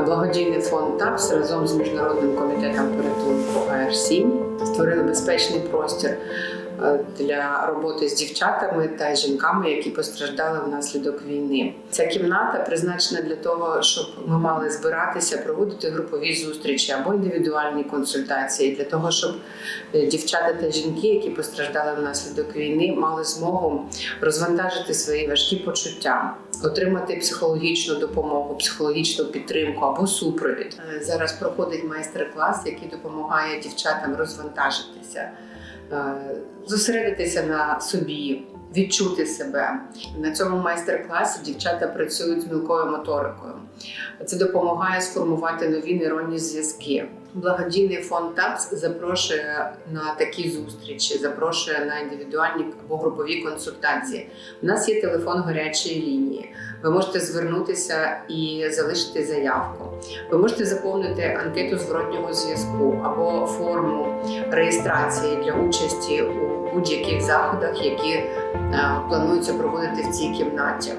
Благодійний фонд ТАПС разом з міжнародним комітетом порятунку АР-7 створили безпечний простір е, для роботи з дівчатами та жінками, які постраждали внаслідок війни. Ця кімната призначена для того, щоб ми мали збиратися, проводити групові зустрічі або індивідуальні консультації, для того, щоб е, дівчата та жінки, які постраждали внаслідок війни, мали змогу розвантажити свої важкі почуття, отримати психологічну допомогу, психологічну підтримку або супровід. Е, Зараз проходить майстер-клас, який допомагає дівчатам розвантажитися, зосередитися на собі. Відчути себе на цьому майстер-класі дівчата працюють з мілкою моторикою. Це допомагає сформувати нові нейронні зв'язки. Благодійний фонд ТАПС запрошує на такі зустрічі, запрошує на індивідуальні або групові консультації. У нас є телефон гарячої лінії. Ви можете звернутися і залишити заявку. Ви можете заповнити анкету зворотнього зв'язку або форму реєстрації для участі у будь-яких заходах, які е, планується проводити в цій кімнаті.